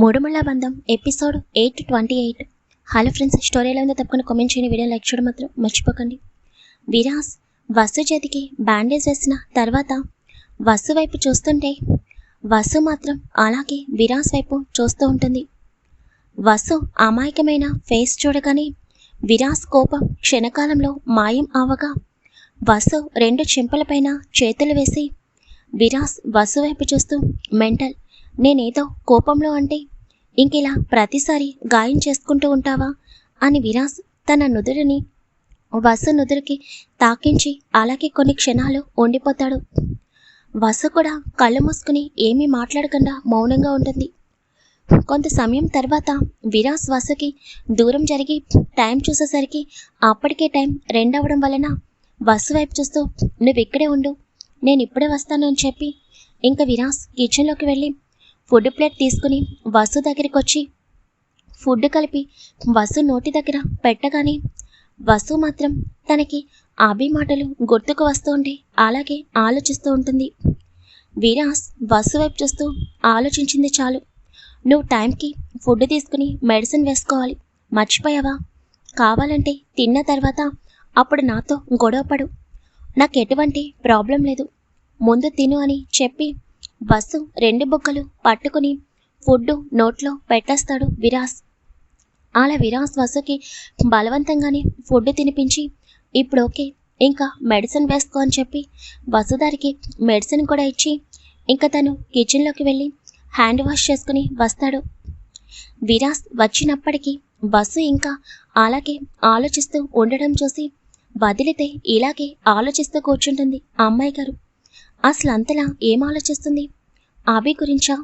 మూడుముళ్ళ బంధం episode eight twenty eight. Hello friends story ఎలా ఉందో తప్పకుండా కామెంట్ చేయండి. వీడియో లైక్ చేయడం మాత్రం మర్చిపోకండి. విరాస్ వసు చేతికి బ్యాండేజ్ వేసిన తర్వాత వసు వైపు చూస్తుంటే వసు మాత్రం అలాగే విరాస్ వైపు చూస్తూ ఉంటుంది. వసు అమాయకమైన ఫేస్ చూడగానే విరాస్ కోపం క్షణకాలంలో మాయం అవగా వసు రెండు చెంపలపైన చేతులు వేసి విరాస్ వసు వైపు చూస్తూ మెంటల్ నేనేదో కోపంలో అంటే ఇంకిలా ప్రతిసారి గాయం చేసుకుంటూ ఉంటావా అని విరాస్ తన నుదురుని వసు నుదురుకి తాకించి అలాగే కొన్ని క్షణాలు ఉండిపోతాడు. వసు కూడా కళ్ళు మూసుకుని ఏమీ మాట్లాడకుండా మౌనంగా ఉంటుంది. కొంత సమయం తర్వాత విరాస్ వసుకి దూరం జరిగి టైం చూసేసరికి అప్పటికే టైం రెండవడం వలన వసు వైపు చూస్తూ నువ్వు ఇక్కడే ఉండు నేను ఇప్పుడే వస్తాను అని చెప్పి ఇంకా విరాస్ కిచెన్లోకి వెళ్ళి ఫుడ్ ప్లేట్ తీసుకుని వసు దగ్గరికి వచ్చి ఫుడ్ కలిపి వసు నోటి దగ్గర పెట్టగానే వసు మాత్రం తనకి అభి మాటలు గుర్తుకు వస్తూ ఉంటే అలాగే ఆలోచిస్తూ ఉంటుంది. విరాస్ వసు వైపు చూస్తూ ఆలోచించింది చాలు. నువ్వు టైంకి ఫుడ్ తీసుకుని మెడిసిన్ వేసుకోవాలి. మర్చిపోయావా? కావాలంటే తిన్న తర్వాత అప్పుడు నాతో గొడవపడు. నాకు ఎటువంటి ప్రాబ్లం లేదు. ముందు తిను అని చెప్పి బస్సు రెండు బుక్కలు పట్టుకుని ఫుడ్ నోట్లో పెట్టేస్తాడు విరాస్. అలా విరాస్ బస్సుకి బలవంతంగానే ఫుడ్ తినిపించి ఇప్పుడు ఓకే ఇంకా మెడిసిన్ వేసుకో అని చెప్పి బస్సుదారికి మెడిసిన్ కూడా ఇచ్చి ఇంకా తను కిచెన్లోకి వెళ్ళి హ్యాండ్ వాష్ చేసుకుని వస్తాడు. విరాస్ వచ్చినప్పటికీ బస్సు ఇంకా అలాగే ఆలోచిస్తూ ఉండడం చూసి వదిలితే ఇలాగే ఆలోచిస్తూ కూర్చుంటుంది అమ్మాయి గారు. అసలు అంతలా ఏం ఆలోచిస్తుంది? అభి గురించా?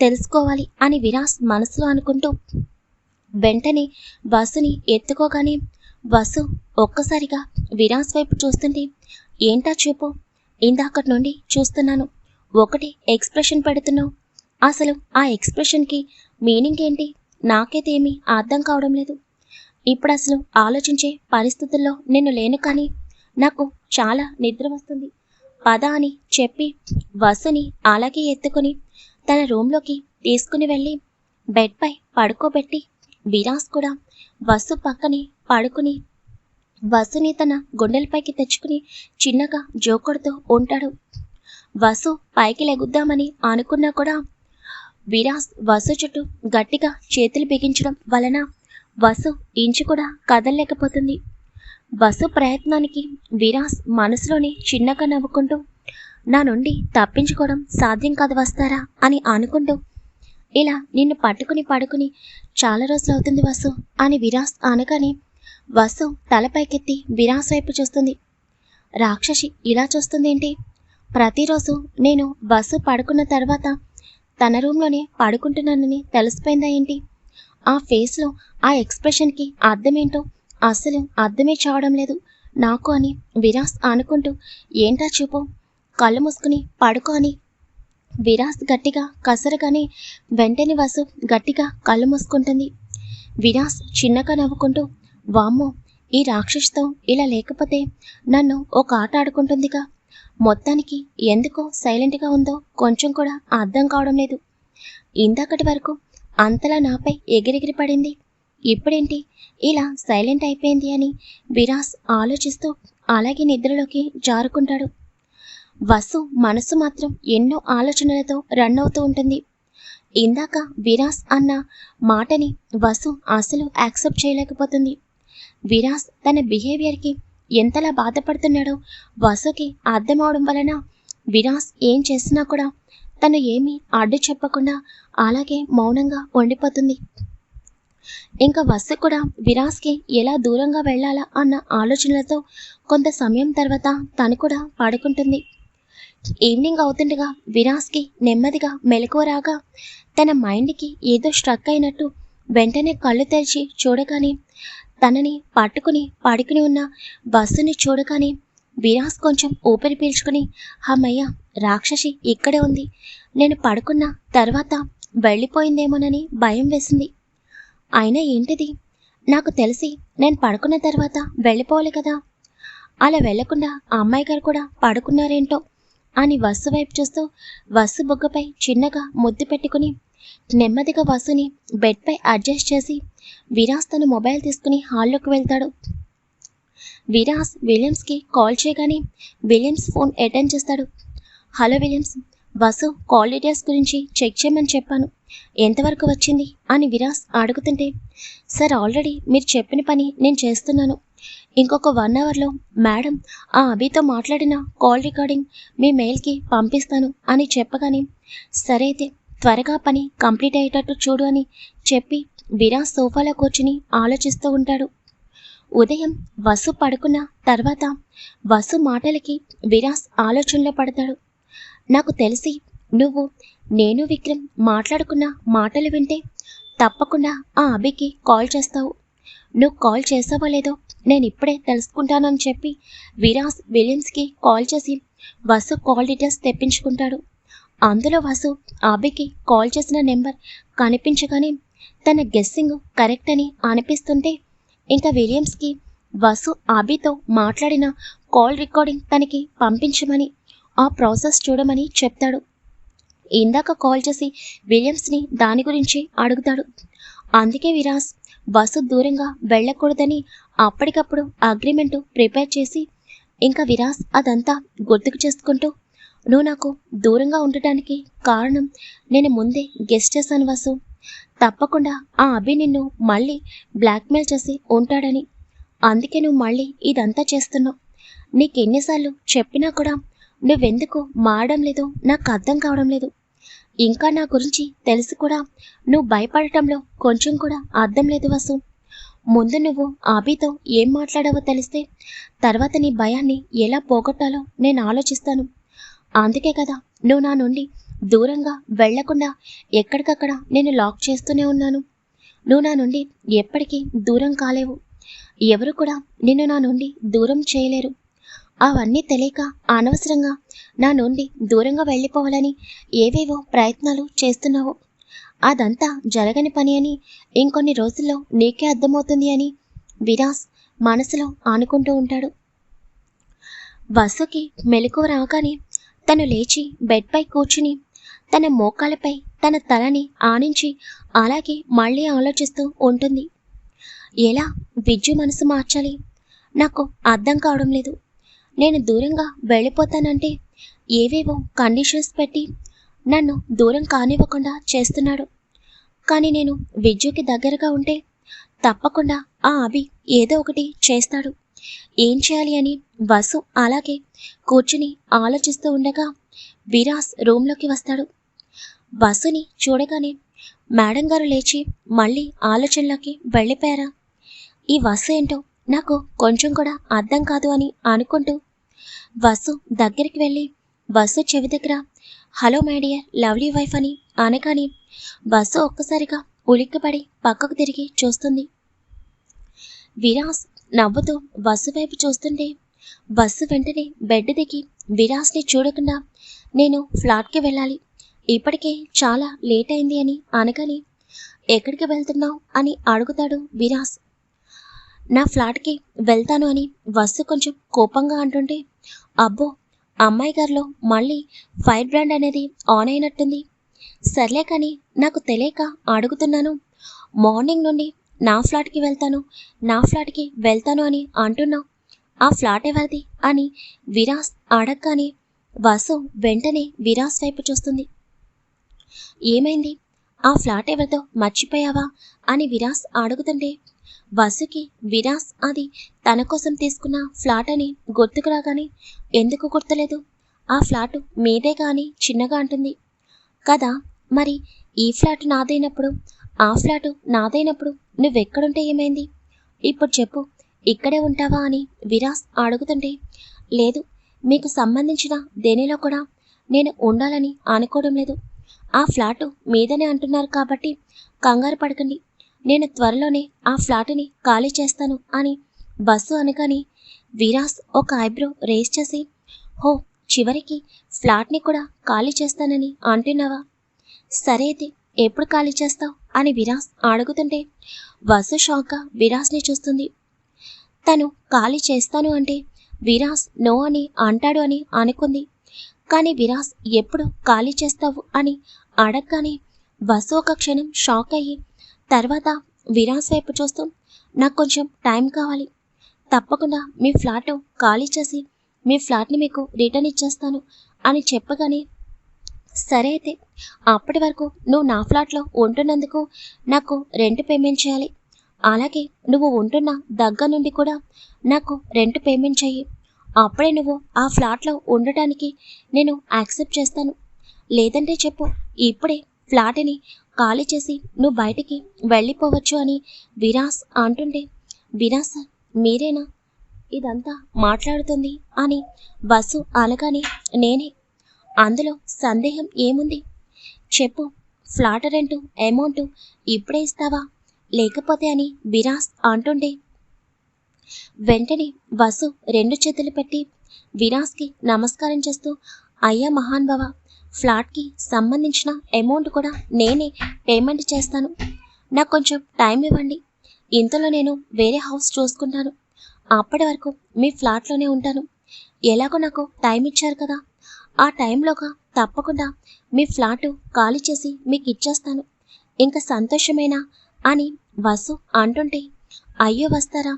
తెలుసుకోవాలి అని విరాస్ మనసులో అనుకుంటూ వెంటనే బస్సుని ఎత్తుకోగానే బస్సు ఒక్కసారిగా విరాస్ వైపు చూస్తుంటే ఏంటా చూపు? ఇందాకటి నుండి చూస్తున్నాను. ఒకటి ఎక్స్ప్రెషన్ పెడుతున్నావు. అసలు ఆ ఎక్స్ప్రెషన్కి మీనింగ్ ఏంటి? నాకైతే ఏమీ అర్థం కావడం లేదు. ఇప్పుడు అసలు ఆలోచించే పరిస్థితుల్లో నేను లేను కానీ నాకు చాలా నిద్ర వస్తుంది. పద అని చెప్పి వసుని అలాగే ఎత్తుకుని తన రూమ్లోకి తీసుకుని వెళ్ళి బెడ్పై పడుకోబెట్టి విరాస్ కూడా వసు పక్కనే పడుకుని వసుని తన గుండెలపైకి తెచ్చుకుని చిన్నగా జోకొడుతూ ఉంటాడు. వసు పైకి లెగుద్దామని అనుకున్నా కూడా విరాస్ వసు చుట్టూ గట్టిగా చేతులు బిగించడం వలన వసు ఇంచు కూడా కదలలేకపోతుంది. వసు ప్రయత్నానికి విరాస్ మనసులోనే చిన్నగా నవ్వుకుంటూ నా నుండి తప్పించుకోవడం సాధ్యం కాదు వస్తారా అని అనుకుంటూ ఇలా నిన్ను పట్టుకుని పడుకుని చాలా రోజులు అవుతుంది వసు అని విరాస్ అనగానే వసు తలపైకెత్తి విరాస్ వైపు చూస్తుంది. రాక్షసి ఇలా చూస్తుందేంటి? ప్రతిరోజు నేను బస్సు పడుకున్న తర్వాత తన రూమ్లోనే పడుకుంటున్నానని తెలిసిపోయిందా ఏంటి? ఆ ఫేస్లో ఆ ఎక్స్ప్రెషన్కి అర్థమేంటో అసలు అర్థమే చావడం లేదు. నాకు అని విరాస్ అనుకుంటూ ఏంటా చూపు? కళ్ళు మూసుకుని పడుకో అని. విరాస్ గట్టిగా కసరగానే వెంటనే వసు గట్టిగా కళ్ళు మూసుకుంటుంది. విరాస్ చిన్నగా నవ్వుకుంటూ వామ్మో ఈ రాక్షసుతో ఇలా లేకపోతే నన్ను ఒక ఆట ఆడుకుంటుందిగా. మొత్తానికి ఎందుకో సైలెంట్గా ఉందో కొంచెం కూడా అర్థం కావడం లేదు. ఇందాకటి వరకు అంతలా నాపై ఎగిరెగిరి పడింది. ఇప్పుడేంటి? ఇలా సైలెంట్ అయిపోయింది అని విరాస్ ఆలోచిస్తూ అలాగే నిద్రలోకి జారుకుంటాడు. వసు మనసు మాత్రం ఎన్నో ఆలోచనలతో రన్ అవుతూ ఉంటుంది. ఇందాక విరాస్ అన్న మాటని వసు అసలు యాక్సెప్ట్ చేయలేకపోతుంది. విరాస్ తన బిహేవియర్కి ఎంతలా బాధపడుతున్నాడో వసుకి అర్థమవడం వలన విరాస్ ఏం చేసినా కూడా తను ఏమీ అడ్డు చెప్పకుండా అలాగే మౌనంగా ఉండిపోతుంది. ఇంకా వసు కూడా విరాస్కి ఎలా దూరంగా వెళ్ళాలా అన్న ఆలోచనలతో కొంత సమయం తర్వాత తను కూడా పడుకుంటుంది. ఈవినింగ్ అవుతుండగా విరాస్కి నెమ్మదిగా మెలకువ రాగా తన మైండ్కి ఏదో స్ట్రక్ అయినట్టు వెంటనే కళ్ళు తెరిచి చూడగానే తనని పట్టుకుని పడుకుని ఉన్న బస్సుని చూడగానే విరాస్ కొంచెం ఊపిరి పీల్చుకుని హమ్మయ్య రాక్షసి ఇక్కడే ఉంది. నేను పడుకున్న తర్వాత వెళ్ళిపోయిందేమోనని భయం వేసింది. అయినా ఏంటిది? నాకు తెలిసి నేను పడుకున్న తర్వాత వెళ్ళిపోవాలి కదా. అలా వెళ్ళకుండా అమ్మాయి గారు కూడా పడుకున్నారేంటో అని వస్సు వైపు చూస్తూ వస్సు బుగ్గపై చిన్నగా ముద్దు పెట్టుకుని నెమ్మదిగా వసుని బెడ్పై అడ్జస్ట్ చేసి విరాస్ తన మొబైల్ తీసుకుని హాల్లోకి వెళ్తాడు. విరాస్ విలియమ్స్కి కాల్ చేయగానే విలియమ్స్ ఫోన్ అటెండ్ చేస్తాడు. Hello Williams Vasu call details గురించి చెక్ చేయమని చెప్పాను. ఎంతవరకు వచ్చింది? అని విరాస్ అడుగుతుంటే సార్ ఆల్రెడీ మీరు చెప్పిన పని నేను చేస్తున్నాను. ఇంకొక వన్ అవర్లో మేడం ఆ అభితో మాట్లాడిన కాల్ రికార్డింగ్ మీ మెయిల్కి పంపిస్తాను అని చెప్పగానే సరే అయితే త్వరగా పని కంప్లీట్ అయ్యేటట్టు చూడు అని చెప్పి విరాస్ సోఫాలో కూర్చుని ఆలోచిస్తూ ఉంటాడు. ఉదయం వసు పడుకున్న తర్వాత వసు మాటలకి విరాస్ ఆలోచనలో పడతాడు. నాకు తెలిసి నువ్వు నేను విక్రమ్ మాట్లాడుకున్న మాటలు వింటే తప్పకుండా ఆ అభికి కాల్ చేస్తావు. నువ్వు కాల్ చేసావో లేదో నేను ఇప్పుడే తెలుసుకుంటానని చెప్పి విరాస్ విలియమ్స్కి కాల్ చేసి వసు కాల్ డీటెయిల్స్ తెప్పించుకుంటాడు. అందులో వసు అభికి కాల్ చేసిన నెంబర్ కనిపించగానే తన గెస్సింగ్ కరెక్ట్ అని అనిపిస్తుంటే ఇంకా విలియమ్స్కి వసు అభితో మాట్లాడిన కాల్ రికార్డింగ్ తనకి పంపించమని ఆ ప్రాసెస్ చూడమని చెప్తాడు. ఇందాక కాల్ చేసి విలియమ్స్ని దాని గురించి అడుగుతాడు. అందుకే విరాస్ బస్సు దూరంగా వెళ్ళకూడదని అప్పటికప్పుడు అగ్రిమెంటు ప్రిపేర్ చేసి ఇంకా విరాస్ అదంతా గుర్తుకు చేసుకుంటూ నువ్వు నాకు దూరంగా ఉండటానికి కారణం నేను ముందే గెస్ట్ చేశాను వసు. తప్పకుండా ఆ అభి నిన్ను మళ్ళీ బ్లాక్మెయిల్ చేసి ఉంటాడని. అందుకే నువ్వు మళ్ళీ ఇదంతా చేస్తున్నావు. నీకెన్నిసార్లు చెప్పినా కూడా నువ్వెందుకు మారడం లేదు? నాకు అర్థం కావడం లేదు. ఇంకా నా గురించి తెలిసి కూడా. నువ్వు భయపడటంలో కొంచెం కూడా అర్థం లేదు వసు. ముందు నువ్వు ఆబీతో ఏం మాట్లాడావో తెలిస్తే తర్వాత నీ భయాన్ని ఎలా పోగొట్టాలో నేను ఆలోచిస్తాను. అందుకే కదా నువ్వు నా నుండి దూరంగా వెళ్ళకుండా ఎక్కడికక్కడ నేను లాక్ చేస్తూనే ఉన్నాను. నువ్వు నా నుండి ఎప్పటికీ దూరం కాలేవు. ఎవరు కూడా నిన్ను నా నుండి దూరం చేయలేరు. అవన్నీ తెలియక అనవసరంగా నా నుండి దూరంగా వెళ్ళిపోవాలని ఏవేవో ప్రయత్నాలు చేస్తున్నావు. అదంతా జరగని పని అని ఇంకొన్ని రోజుల్లో నీకే అర్థమవుతుంది అని విరాస్ మనసులో అనుకుంటూ ఉంటాడు. వసుకి మెలకు రాగానే తను లేచి బెడ్పై కూర్చుని తన మోకాలపై తన తలని ఆనించి అలాగే మళ్ళీ ఆలోచిస్తూ ఉంటుంది. ఎలా విద్యు మనసు మార్చాలి? నాకు అర్థం కావడం లేదు. నేను దూరంగా వెళ్ళిపోతానంటే ఏవేవో కండిషన్స్ పెట్టి నన్ను దూరం కానివ్వకుండా చేస్తున్నాడు. కానీ నేను విద్యుకి దగ్గరగా ఉంటే తప్పకుండా ఆ అభి ఏదో ఒకటి చేస్తాడు. ఏం చేయాలి అని వసు అలాగే కూర్చుని ఆలోచిస్తూ ఉండగా విరాస్ రూమ్లోకి వస్తాడు. వసుని చూడగానే మేడం గారు లేచి మళ్ళీ ఆలోచనలోకి వెళ్ళిపోయారా? ఈ వసు ఏంటో నాకు కొంచెం కూడా అర్థం కాదు అని అనుకుంటూ వసు దగ్గరికి వెళ్ళి వసు చెవి దగ్గర hello my dear lovely wife అని అనగాని వసు ఒక్కసారిగా ఉలిక్కిపడి పక్కకు తిరిగి చూస్తుంది. విరాస్ నవ్వుతూ వసు వైపు చూస్తుంటే బస్సు వెంటనే బెడ్ దిగి విరాస్ని చూడకుండా నేను ఫ్లాట్కి వెళ్ళాలి. ఇప్పటికే చాలా లేట్ అయింది అని అనగాని ఎక్కడికి వెళ్తున్నావు? అని అడుగుతాడు విరాస్. నా ఫ్లాట్కి వెళ్తాను అని వసు కొంచెం కోపంగా అంటుంటే అబ్బో అమ్మాయి గారిలో మళ్ళీ ఫైర్ బ్రాండ్ అనేది ఆన్ అయినట్టుంది. సర్లే కానీ నాకు తెలియక అడుగుతున్నాను. మార్నింగ్ నుండి నా ఫ్లాట్కి వెళ్తాను నా ఫ్లాట్కి వెళ్తాను అని అంటున్నావు. ఆ ఫ్లాట్ ఎవరిది అని విరాస్ అడగగానే వసు వెంటనే విరాస్ వైపు చూస్తుంది. ఏమైంది? ఆ ఫ్లాట్ ఎవరితో మర్చిపోయావా అని విరాస్ అడుగుతుంటే వసుకి విరాస్ అది తన కోసం తీసుకున్న ఫ్లాట్ అని గుర్తుకు రాగానే ఎందుకు గుర్తులేదు? ఆ ఫ్లాటు మీదే కానీ చిన్నగా అంటుంది. కదా మరి ఈ ఫ్లాట్ నాదైనప్పుడు ఆ ఫ్లాటు నాదైనప్పుడు నువ్వెక్కడుంటే ఏమైంది? ఇప్పుడు చెప్పు ఇక్కడే ఉంటావా అని విరాస్ అడుగుతుంటే లేదు మీకు సంబంధించిన దేనిలో కూడా నేను ఉండాలని అనుకోవడం లేదు. ఆ ఫ్లాటు మీదనే అంటున్నారు కాబట్టి కంగారు పడకండి. నేను త్వరలోనే ఆ ఫ్లాట్ని ఖాళీ చేస్తాను అని బస్సు అనగానే విరాస్ ఒక ఐబ్రో రేస్ చేసి హో చివరికి ఫ్లాట్ని కూడా ఖాళీ చేస్తానని అంటున్నావా? సరే అయితే ఎప్పుడు ఖాళీ చేస్తావు? అని విరాస్ అడుగుతుంటే వసు షాక్గా విరాస్ని చూస్తుంది. తను ఖాళీ చేస్తాను అంటే విరాస్ నో అని అంటాడు అని అనుకుంది. కానీ విరాస్ ఎప్పుడు ఖాళీ చేస్తావు? అని అడగగానే వసు ఒక క్షణం షాక్ అయ్యి తర్వాత విరాస్ వైపు చూస్తూ నాకు కొంచెం టైం కావాలి. తప్పకుండా మీ ఫ్లాట్ ఖాళీ చేసి మీ ఫ్లాట్ని మీకు రిటర్న్ ఇచ్చేస్తాను అని చెప్పగానే సరే అయితే అప్పటి వరకు నువ్వు నా ఫ్లాట్లో ఉంటున్నందుకు నాకు రెంట్ పేమెంట్ చేయాలి. అలాగే నువ్వు ఉంటున్న దగ్గర నుండి కూడా నాకు రెంట్ పేమెంట్ చెయ్యి. అప్పుడే నువ్వు ఆ ఫ్లాట్లో ఉండటానికి నేను యాక్సెప్ట్ చేస్తాను. లేదంటే చెప్పు ఇప్పుడే ఫ్లాట్ని ఖాళీ చేసి నువ్వు బయటికి వెళ్ళిపోవచ్చు అని విరాస్ అంటుంటే విరాస్ సార్ మీరేనా? ఇదంతా మాట్లాడుతుంది అని బస్సు అనగానే నేనే. అందులో సందేహం ఏముంది? చెప్పు ఫ్లాట్ రెంట్ అమౌంట్ ఇప్పుడే ఇస్తావా? లేకపోతే అని విరాస్ అంటుండే వెంటనే బస్సు రెండు చేతులు పెట్టి విరాస్కి నమస్కారం చేస్తూ అయ్యా మహాన్ ఫ్లాట్కి సంబంధించిన అమౌంట్ కూడా నేనే పేమెంట్ చేస్తాను. నాకు కొంచెం టైం ఇవ్వండి. ఇంతలో నేను వేరే హౌస్ చూసుకుంటాను. అప్పటి వరకు మీ ఫ్లాట్లోనే ఉంటాను. ఎలాగో నాకు టైం ఇచ్చారు కదా. ఆ టైంలోగా తప్పకుండా మీ ఫ్లాటు ఖాళీ చేసి మీకు ఇచ్చేస్తాను. ఇంకా సంతోషమేనా అని వసు అంటుంటే అయ్యో వస్తారా?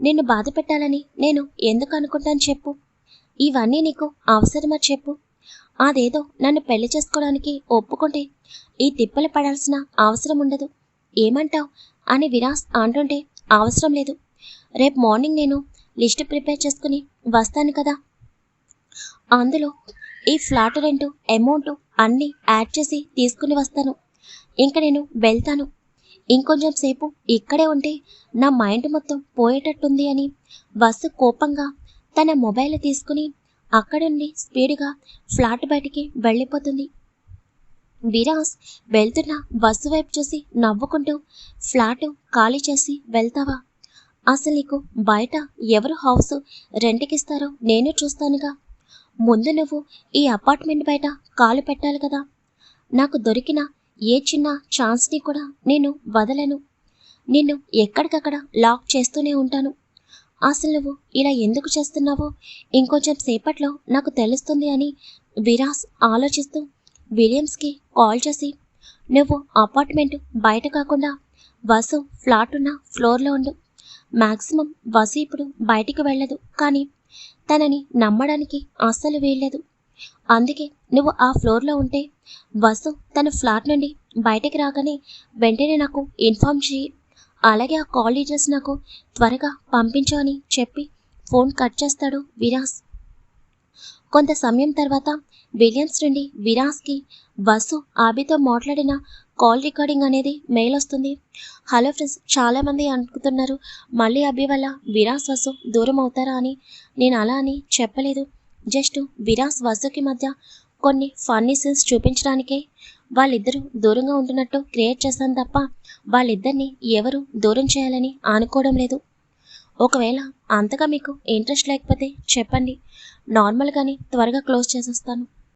నిన్ను బాధ పెట్టాలని నేను ఎందుకు అనుకుంటాను చెప్పు. ఇవన్నీ నీకు అవసరమా చెప్పు. అదేదో నన్ను పెళ్ళి చేసుకోవడానికి ఒప్పుకుంటే ఈ తిప్పలు పడాల్సిన అవసరం ఉండదు. ఏమంటావ్? అని విరాస్ అంటుంటే అవసరం లేదు. రేపు మార్నింగ్ నేను లిస్ట్ ప్రిపేర్ చేసుకుని వస్తాను కదా. అందులో ఈ ఫ్లాట్ రెంట్ అమౌంట్ అన్నీ యాడ్ చేసి తీసుకుని వస్తాను. ఇంకా నేను వెళ్తాను. ఇంకొంచెం సేపు ఇక్కడే ఉంటే నా మైండ్ మొత్తం పోయేటట్టుంది అని బస్సు కోపంగా తన మొబైల్ తీసుకుని అక్కడండి స్పీడ్గా ఫ్లాట్ బయటికి వెళ్ళిపోతుంది. విరాస్ వెళ్తున్న బస్సు వైపు చూసి నవ్వుకుంటూ ఫ్లాట్ ఖాళీ చేసి వెళ్తావా? అసలు నీకు బయట ఎవరు హౌస్ రెంట్కిస్తారో నేను చూస్తానుగా. ముందు నువ్వు ఈ అపార్ట్మెంట్ బయట కాలు పెట్టాలి కదా. నాకు దొరికిన ఏ చిన్న ఛాన్స్ని కూడా నేను వదలను. నిన్ను ఎక్కడికక్కడ లాక్ చేస్తూనే ఉంటాను. అసలు నువ్వు ఇలా ఎందుకు చేస్తున్నావో? ఇంకొంచెం సేపట్లో నాకు తెలుస్తుంది అని విరాస్ ఆలోచిస్తూ విలియమ్స్కి కాల్ చేసి నువ్వు అపార్ట్మెంట్ బయట కాకుండా వసు ఫ్లాట్ ఉన్న ఫ్లోర్లో ఉండు. మ్యాక్సిమం వసు ఇప్పుడు బయటికి వెళ్ళదు కానీ తనని నమ్మడానికి అస్సలు వీల్లేదు. అందుకే నువ్వు ఆ ఫ్లోర్లో ఉంటే వసు తన ఫ్లాట్ నుండి బయటికి రాగానే వెంటనే నాకు ఇన్ఫామ్ చేయి అలాగే ఆ కాల్ డీటెయిల్స్ నాకు త్వరగా పంపించు అని చెప్పి ఫోన్ కట్ చేస్తాడు విరాస్. కొంత సమయం తర్వాత విలియమ్స్ నుండి విరాస్కి బస్సు ఆబితో మాట్లాడిన కాల్ రికార్డింగ్ అనేది మెయిల్ వస్తుంది. హలో ఫ్రెండ్స్ చాలామంది అనుకుతున్నారు మళ్ళీ అభి వల్ల విరాస్ వసు దూరం అవుతారా అని. నేను అలా అని చెప్పలేదు. జస్ట్ విరాస్ వసుకి మధ్య కొన్ని ఫన్నీ సీన్స్ చూపించడానికే వాళ్ళిద్దరూ దూరంగా ఉంటున్నట్టు క్రియేట్ చేశాను తప్ప వాళ్ళిద్దరిని ఎవరు దూరం చేయాలని అనుకోవడం లేదు. ఒకవేళ అంతగా మీకు ఇంట్రెస్ట్ లేకపోతే చెప్పండి. నార్మల్గానే త్వరగా క్లోజ్ చేసేస్తాను.